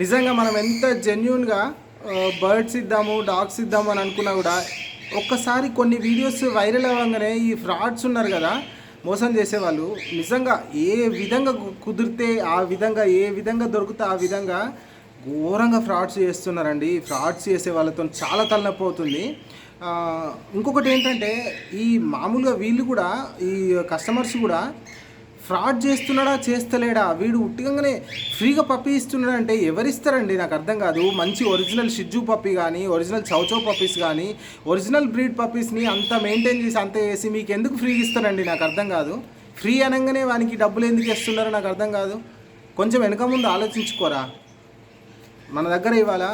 నిజంగా మనం ఎంత జెన్యున్గా బర్డ్స్ ఇద్దాము డాగ్స్ ఇద్దాము అని అనుకున్నా కూడా ఒక్కసారి కొన్ని వీడియోస్ వైరల్ అవ్వగానే ఈ ఫ్రాడ్స్ ఉన్నారు కదా మోసం చేసేవాళ్ళు. నిజంగా ఏ విధంగా కుదిరితే ఆ విధంగా ఏ విధంగా దొరికితే ఆ విధంగా ఘోరంగా ఫ్రాడ్స్ చేస్తున్నారండి. ఈ ఫ్రాడ్స్ చేసే వాళ్ళతో చాలా తలనొప్పి అవుతుంది. ఇంకొకటి ఏంటంటే ఈ మామూలుగా వీళ్ళు కూడా ఈ కస్టమర్స్ కూడా ఫ్రాడ్ చేస్తున్నాడా చేస్తలేడా? వీడు ఉట్టిగానే ఫ్రీగా పప్పి ఇస్తున్నాడా అంటే ఎవరిస్తారండి? నాకు అర్థం కాదు. మంచి ఒరిజినల్ షిజ్జు పప్పి కానీ ఒరిజినల్ చౌచౌ పప్పీస్ కానీ ఒరిజినల్ బ్రీడ్ పప్పీస్ని అంత మెయింటైన్ చేసి అంత వేసి మీకు ఎందుకు ఫ్రీగా ఇస్తారండి? నాకు అర్థం కాదు. ఫ్రీ అనగానే వానికి డబ్బులు ఎందుకు ఇస్తున్నారో నాకు అర్థం కాదు. కొంచెం వెనక ముందు ఆలోచించుకోరా. మన దగ్గర ఇవాళ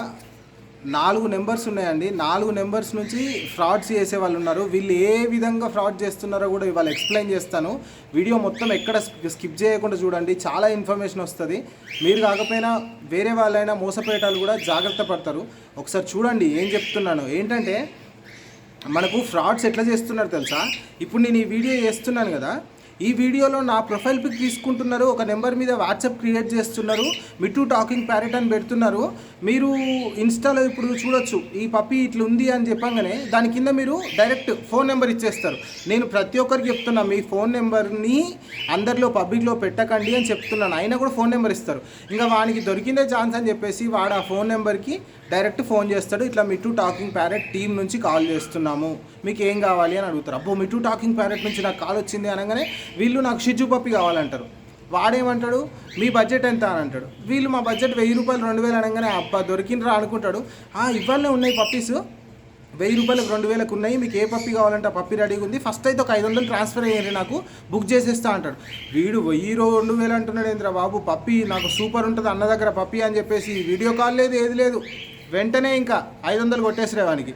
నాలుగు నెంబర్స్ ఉన్నాయండి. నాలుగు నెంబర్స్ నుంచి ఫ్రాడ్స్ చేసే వాళ్ళు ఉన్నారు. వీళ్ళు ఏ విధంగా ఫ్రాడ్ చేస్తున్నారో కూడా ఇవాళ ఎక్స్ప్లెయిన్ చేస్తాను. వీడియో మొత్తం ఎక్కడ స్కిప్ చేయకుండా చూడండి. చాలా ఇన్ఫర్మేషన్ వస్తుంది. మీరు కాకపోయినా వేరే వాళ్ళైనా మోసపోయేటాలు కూడా జాగ్రత్త పడతారు. ఒకసారి చూడండి ఏం చెప్తున్నాను. ఏంటంటే మనకు ఫ్రాడ్స్ ఎట్లా చేస్తున్నారు తెలుసా? ఇప్పుడు నేను ఈ వీడియో చేస్తున్నాను కదా. ఈ వీడియోలో నా ప్రొఫైల్ పిక్ తీసుకుంటున్నారు. ఒక నెంబర్ మీద వాట్సాప్ క్రియేట్ చేస్తున్నారు. మిట్టు టాకింగ్ ప్యారెట్ అని పెడుతున్నారు. మీరు ఇన్స్టాలో ఇప్పుడు చూడొచ్చు. ఈ పప్పి ఇట్లా ఉంది అని చెప్పంగానే దాని కింద మీరు డైరెక్ట్ ఫోన్ నెంబర్ ఇచ్చేస్తారు. నేను ప్రతి ఒక్కరికి చెప్తున్నా మీ ఫోన్ నెంబర్ని అందరిలో పబ్లిక్లో పెట్టకండి అని చెప్తున్నాను. అయినా కూడా ఫోన్ నెంబర్ ఇస్తారు. ఇంకా వానికి దొరికిందే ఛాన్స్ అని చెప్పేసి వాడు ఆ ఫోన్ నెంబర్కి డైరెక్ట్ ఫోన్ చేస్తాడు ఇట్లా మిట్టు టాకింగ్ ప్యారెట్ టీం నుంచి కాల్ చేస్తున్నాము మీకు ఏం కావాలి? అని అడుగుతారు. అబ్బో మిట్టు టాకింగ్ ప్యారెట్ నుంచి నాకు కాల్ వచ్చింది అనగానే వీళ్ళు నాకు షిజు పప్పి కావాలంటారు. వాడేమంటాడు? మీ బడ్జెట్ ఎంత? అని అంటాడు. వీళ్ళు మా బడ్జెట్ వెయ్యి రూపాయలు రెండు వేలు అనగానే అబ్బా దొరికినరా అనుకుంటాడు. "ఆ, ఇవాళనే ఉన్నాయి పప్పీస్. వెయ్యి రూపాయలకు రెండు వేలకు ఉన్నాయి మీకు ఏ పప్పి కావాలంటే ఆ పప్పి రెడీగా ఉంది. ఫస్ట్ అయితే ఒక ఐదు వందలు ట్రాన్స్ఫర్ అయ్యారు నాకు బుక్ చేసేస్తా అంటాడు. వీడు వెయ్యి రెండు వేలు అంటున్నాడు ఏంద్రా బాబు పప్పి నాకు సూపర్ ఉంటుంది అన్న దగ్గర పప్పి అని చెప్పేసి వీడియో కాల్ లేదు ఏది లేదు. వెంటనే ఇంకా ఐదు వందలు కొట్టేసిరే వానికి.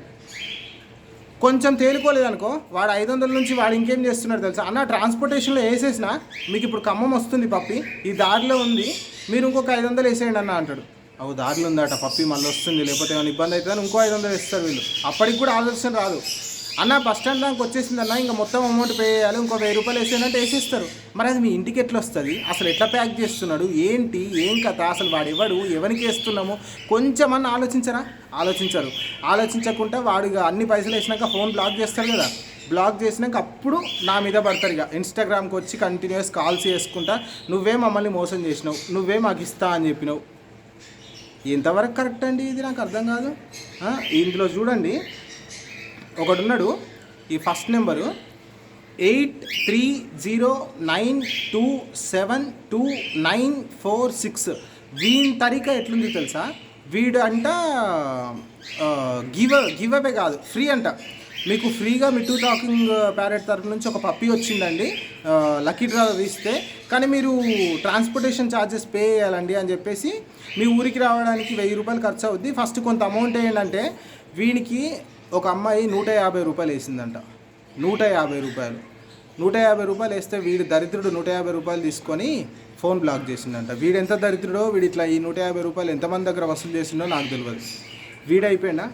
కొంచెం తేలికోలేదు అనుకో వాడు ఐదు వందల నుంచి వాడు ఇంకేం చేస్తున్నాడు తెలుసా? అన్న ట్రాన్స్పోర్టేషన్లో వేసేసిన మీకు ఇప్పుడు ఖమ్మం వస్తుంది పప్పి ఈ దారిలో ఉంది మీరు ఇంకొక ఐదు వందలు వేసేయండి అన్న అంటాడు. అవు దారిలో ఉందట పప్పి మళ్ళీ వస్తుంది లేకపోతే ఏమైనా ఇబ్బంది అవుతుందని ఇంకో ఐదు వందలు వేస్తారు వీళ్ళు. అప్పటికి కూడా ఆలోచన రాదు. అన్న బస్ స్టాండ్ దానికి వచ్చేసింది అన్న ఇంకా మొత్తం అమౌంట్ పే చేయాలి ఇంకో వెయ్యి రూపాయలు వేసేయంటే వేసేస్తారు. మరి అది మీ ఇంటికి ఎట్లా వస్తుంది? అసలు ఎట్లా ప్యాక్ చేస్తున్నాడు? ఏంటి? ఏం కథ? అసలు వాడు ఎవడు? ఎవరికి వేస్తున్నాము? కొంచెం అన్న ఆలోచించరా? ఆలోచించరు. ఆలోచించకుండా వాడు ఇక అన్ని పైసలు వేసినాక ఫోన్ బ్లాక్ చేస్తారు కదా. బ్లాక్ చేసినాక అప్పుడు నా మీద పడతారు ఇక. ఇన్స్టాగ్రామ్కి వచ్చి కంటిన్యూస్ కాల్స్ చేసుకుంటా నువ్వే మమ్మల్ని మోసం చేసినావు. నువ్వే మాకు ఇస్తా అని చెప్పినావు. ఎంతవరకు కరెక్ట్ అండి ఇది? నాకు అర్థం కాదు. ఇందులో చూడండి. ఒకడున్నాడు. ఈ first number eight three zero nine two seven two nine four six. వీని తరిక ఎట్లుంది తెలుసా? వీడు అంట గివ్ గివ్ అవే కాదు ఫ్రీ అంట. మీకు ఫ్రీగా మిట్టు టాకింగ్ ప్యారెట్ తరఫు నుంచి ఒక పప్పి వచ్చిందండి. లక్కీ డ్రా తీస్తే. కానీ మీరు ట్రాన్స్పోర్టేషన్ ఛార్జెస్ పే చేయాలండి అని చెప్పేసి మీ ఊరికి రావడానికి వెయ్యి రూపాయలు ఖర్చు అవుద్ది. ఫస్ట్ కొంత అమౌంట్ ఏంటంటే వీనికి ఒక అమ్మాయి నూట యాభై రూపాయలు వేసిందంట. నూట యాభై రూపాయలు. నూట యాభై రూపాయలు వేస్తే వీడు దరిద్రుడు నూట యాభై రూపాయలు తీసుకొని ఫోన్ బ్లాక్ చేసిందంట. వీడు ఎంత దరిద్రుడో వీడు ఇట్లా ఈ నూట యాభై రూపాయలు ఎంతమంది దగ్గర వసూలు చేసిండో నాకు తెలియదు వీడు అయిపోయినా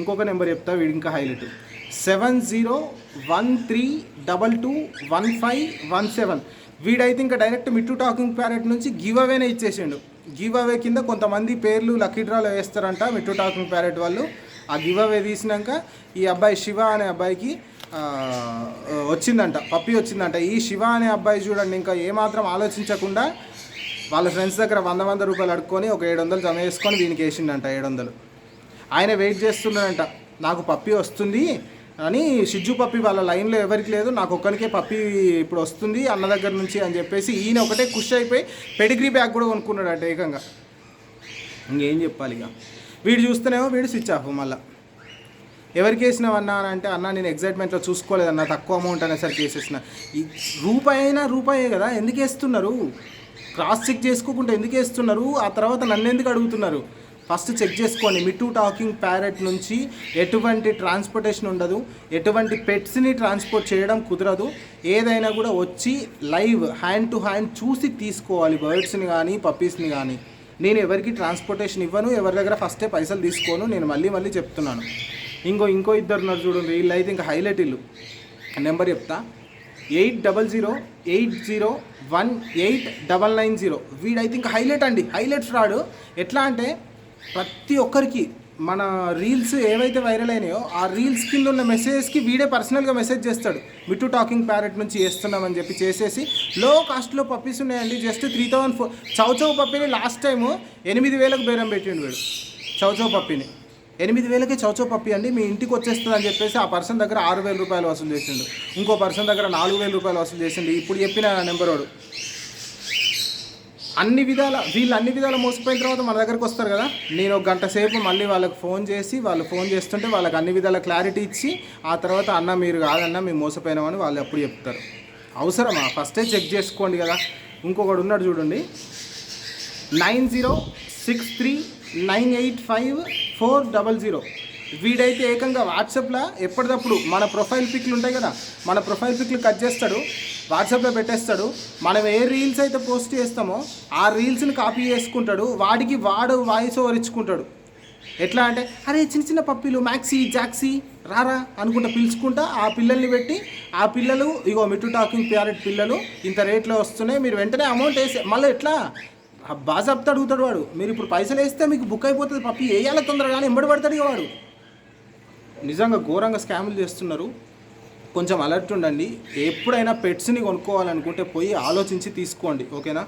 ఇంకొక నెంబర్ చెప్తా వీడు ఇంకా highlight. Seven zero one three double two one five one seven. వీడైతే ఇంకా డైరెక్ట్ మిట్టు టాకింగ్ ప్యారెట్ నుంచి గివ్ అవేనే ఇచ్చేసిండు. గివ్ అవే కింద కొంతమంది పేర్లు లక్కీ డ్రాలో వేస్తారంట మిట్టు టాకింగ్ ప్యారెట్ వాళ్ళు. ఆ గివ్ అవే తీసినాక ఈ అబ్బాయి శివ అనే అబ్బాయికి వచ్చిందంట పప్పి వచ్చిందంట. ఈ శివ అనే అబ్బాయి చూడండి ఇంకా ఏమాత్రం ఆలోచించకుండా వాళ్ళ ఫ్రెండ్స్ దగ్గర వంద వంద రూపాయలు అడుక్కొని ఒక ఏడు వందలు జమ చేసుకొని దీనికి వేసిండంట ఏడు వందలు. ఆయన వెయిట్ చేస్తున్నాడంట నాకు పప్పి వస్తుంది అని షిజ్జు పప్పి వాళ్ళ లైన్లో ఎవరికి లేదు నాకు ఒక్కరికే పప్పి ఇప్పుడు వస్తుంది అన్న దగ్గర నుంచి అని చెప్పేసి ఈయన ఒకటే కుష్ అయిపోయి పెడిగ్రీ బ్యాగ్ కూడా కొనుక్కున్నాడంట ఏకంగా. ఇంకేం చెప్పాలి ఇక వీడు చూస్తేనేమో వీడు స్విచ్ ఆఫ్ మళ్ళీ. ఎవరికి వేసినావు అన్నా అని అంటే అన్న నేను ఎగ్జైట్మెంట్లో చూసుకోలేదన్న తక్కువ అమౌంట్ అనేసరికి వేసేసిన. ఈ రూపాయి అయినా రూపాయే కదా ఎందుకు వేస్తున్నారు? క్రాస్ చెక్ చేసుకోకుండా ఎందుకు వేస్తున్నారు? ఆ తర్వాత నన్ను ఎందుకు అడుగుతున్నారు? ఫస్ట్ చెక్ చేసుకోండి. మిట్టు టాకింగ్ ప్యారెట్ నుంచి ఎటువంటి ట్రాన్స్పోర్టేషన్ ఉండదు. ఎటువంటి పెట్స్ని ట్రాన్స్పోర్ట్ చేయడం కుదరదు. ఏదైనా కూడా వచ్చి లైవ్ హ్యాండ్ టు హ్యాండ్ చూసి తీసుకోవాలి. బర్డ్స్ని కానీ పప్పీస్ని కానీ నేను ఎవరికి ట్రాన్స్పోర్టేషన్ ఇవ్వను ఎవరి దగ్గర ఫస్టే పైసలు తీసుకోను నేను మళ్ళీ మళ్ళీ చెప్తున్నాను. ఇంకో ఇంకో ఇద్దరు ఉన్నారు చూడండి వీళ్ళు అయితే ఇంకా హైలైట్ ఇల్లు. నెంబర్ చెప్తా. Eight double zero eight zero one eight double nine zero. వీడైతే ఇంకా హైలైట్ అండి. హైలైట్ ఫ్రాడ్ ఎట్లా అంటే ప్రతి ఒక్కరికి మన రీల్స్ ఏవైతే వైరల్ అయినాయో ఆ రీల్స్ కింద ఉన్న మెసేజెస్కి వీడే పర్సనల్గా మెసేజ్ చేస్తాడు. మిట్టు టాకింగ్ ప్యారెట్ నుంచి చేస్తున్నామని చెప్పి చేసేసి లో కాస్ట్లో పప్పీస్ ఉన్నాయండి just three thousand four chow chow పప్పీని last time ఎనిమిది వేలకు బేరం పెట్టిండు వీడు. చౌచౌ పప్పీని ఎనిమిది వేలకి చౌచౌ పప్పి అండి. మీ ఇంటికి వచ్చేస్తుంది అని చెప్పేసి ఆ పర్సన్ దగ్గర ఆరు వేల రూపాయలు వసూలు చేసిండు. ఇంకో పర్సన్ దగ్గర నాలుగు వేల రూపాయలు వసూలు చేసిండు. ఇప్పుడు చెప్పిన నెంబర్ వాడు. అన్ని విధాల వీళ్ళు అన్ని విధాల మోసపోయిన తర్వాత మన దగ్గరకు వస్తారు కదా? నేను ఒక గంట సేపు మళ్ళీ వాళ్ళకి ఫోన్ చేసి వాళ్ళు ఫోన్ చేస్తుంటే వాళ్ళకి అన్ని విధాల క్లారిటీ ఇచ్చి ఆ తర్వాత అన్న మీరు కాదన్న మేము మోసపోయినామని వాళ్ళు అప్పుడు చెప్తారు. అవసరమా? ఫస్టే చెక్ చేసుకోండి కదా. ఇంకొకడు ఉన్నాడు చూడండి. Nine zero six three nine eight five four double zero. వీడైతే ఏకంగా వాట్సాప్లో ఎప్పటికప్పుడు మన ప్రొఫైల్ పిక్లు ఉంటాయి కదా మన ప్రొఫైల్ పిక్లు కట్ చేస్తాడు వాట్సాప్లో పెట్టేస్తాడు మనం ఏ రీల్స్ అయితే పోస్ట్ చేస్తామో ఆ రీల్స్ని కాపీ చేసుకుంటాడు వాడికి వాడు వాయిస్ ఓవర్ ఇచ్చుకుంటాడు. ఎట్లా అంటే అరే చిన్న చిన్న పప్పీలు మ్యాక్సీ జాక్సీ రారా అనుకుంటా పిలుచుకుంటా ఆ పిల్లల్ని పెట్టి ఆ పిల్లలు ఇగో మిట్టు టాకింగ్ ప్యారెట్ పిల్లలు ఇంత రేట్లో వస్తున్నాయి మీరు వెంటనే అమౌంట్ వేసే మళ్ళీ ఎట్లా? ఆ బాజాబ్తా అడుగుతాడు వాడు మీరు ఇప్పుడు పైసలు వేస్తే మీకు బుక్ అయిపోతుంది పప్పి వేయాలి తొందరగానే ఎంబడి పడతాడు ఇక వాడు. నిజంగా ఘోరంగా స్కాములు చేస్తున్నారు. కొంచెం అలర్ట్ ఉండండి. ఎప్పుడైనా పెట్స్ని కొనుక్కోవాలనుకుంటే పోయి ఆలోచించి తీసుకోండి ఓకేనా?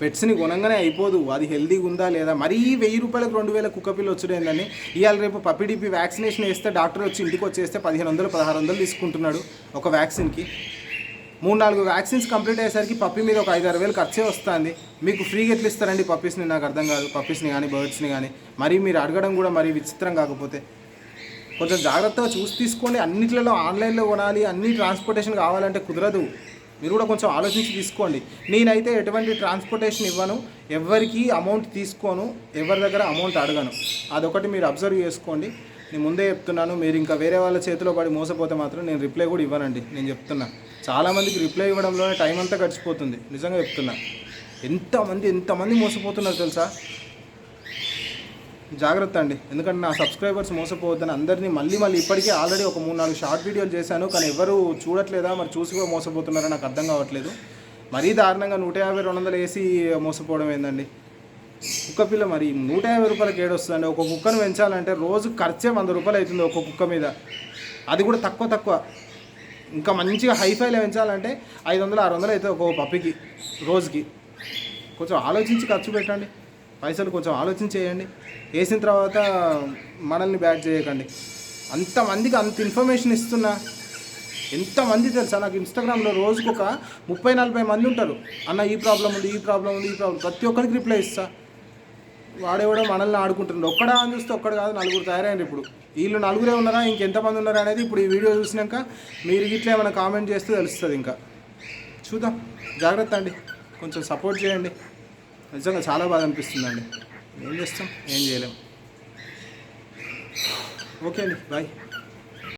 పెట్స్ని కొనంగానే అయిపోదు. అది హెల్దీగా ఉందా లేదా? మరీ వెయ్యి రూపాయలకు రెండు వేల కుక్క పిల్ల వచ్చుడేందని ఇవాళ రేపు పప్పిడిపి వ్యాక్సినేషన్ వేస్తే డాక్టర్ వచ్చి ఇంటికి వచ్చేస్తే పదిహేను వందలు పదహారు వందలు తీసుకుంటున్నాడు ఒక వ్యాక్సిన్కి. మూడు నాలుగు వ్యాక్సిన్స్ కంప్లీట్ అయ్యేసరికి పప్పి మీద ఒక ఐదారు వేలు ఖర్చే వస్తుంది. మీకు ఫ్రీగా ఎట్లా ఇస్తారండి పప్పీస్ని? నాకు అర్థం కాదు. పప్పీస్ని కానీ బర్డ్స్ని కానీ. మరి మీరు అడగడం కూడా మరీ విచిత్రం కాకపోతే. కొంచెం జాగ్రత్తగా చూసి తీసుకోండి. అన్నిట్లలో ఆన్లైన్లో కొనాలి అన్ని ట్రాన్స్పోర్టేషన్ కావాలంటే కుదరదు. మీరు కూడా కొంచెం ఆలోచించి తీసుకోండి. నేనైతే ఎటువంటి ట్రాన్స్పోర్టేషన్ ఇవ్వను. ఎవరికి అమౌంట్ తీసుకోను. ఎవరి దగ్గర అమౌంట్ అడగను. అదొకటి మీరు అబ్జర్వ్ చేసుకోండి. నేను ముందే చెప్తున్నాను. మీరు ఇంకా వేరే వాళ్ళ చేతిలో పడి మోసపోతే మాత్రం నేను రిప్లై కూడా ఇవ్వనండి. నేను చెప్తున్నా. చాలామందికి రిప్లై ఇవ్వడంలోనే టైం అంతా గడిచిపోతుంది. నిజంగా చెప్తున్నా. ఎంతమంది ఎంతమంది మోసపోతున్నారు తెలుసా? జాగ్రత్త అండి. ఎందుకంటే నా సబ్స్క్రైబర్స్ మోసపోవద్దని అందరినీ మళ్ళీ మళ్ళీ ఇప్పటికే ఆల్రెడీ ఒక మూడు నాలుగు షార్ట్ వీడియోలు చేశాను. కానీ ఎవరు చూడట్లేదా? మరి చూసి కూడా మోసపోతున్నారో నాకు అర్థం కావట్లేదు. మరీ దారుణంగా నూట యాభై రెండు వందలు వేసి మోసపోవడం ఏందండి? కుక్క పిల్ల మరి నూట యాభై రూపాయలకి ఏడొస్తుందండి ఒక కుక్కను పెంచాలంటే రోజు ఖర్చే వంద రూపాయలు అవుతుంది ఒక కుక్క మీద. అది కూడా తక్కువ తక్కువ. ఇంకా మంచిగా హైఫైలో పెంచాలంటే ఐదు వందలు ఆరు వందలు అవుతుంది ఒక పప్పికి రోజుకి. కొంచెం ఆలోచించి ఖర్చు పెట్టండి. పైసలు కొంచెం ఆలోచన చేయండి. వేసిన తర్వాత మనల్ని బ్యాట్ చేయకండి. అంతమందికి అంత ఇన్ఫర్మేషన్ ఇస్తున్నా. ఎంతమంది తెలుసా? నాకు ఇన్స్టాగ్రామ్లో రోజుకు ఒక ముప్పై నలభై మంది ఉంటారు. అన్న ఈ ప్రాబ్లం ఉంది ఈ ప్రాబ్లం ఉంది ఈ ప్రాబ్లం ప్రతి ఒక్కరికి రిప్లై ఇస్తా. వాడేవాడో మనల్ని ఆడుకుంటున్నాడు ఒక్కడా అని చూస్తే ఒక్కడ కాదు నలుగురు తయారైంది ఇప్పుడు. వీళ్ళు నలుగురే ఉన్నారా? ఇంకెంతమంది ఉన్నారా? అనేది ఇప్పుడు ఈ వీడియో చూసినాక మీరు ఇట్లా ఏమైనా కామెంట్ చేస్తే తెలుస్తుంది ఇంకా. చూద్దాం. జాగ్రత్త అండి. కొంచెం సపోర్ట్ చేయండి. నిజంగా చాలా బాధ అనిపిస్తుందండి. ఏం చేస్తాం? ఏం చేయలేం. ఓకే అండి. బాయ్.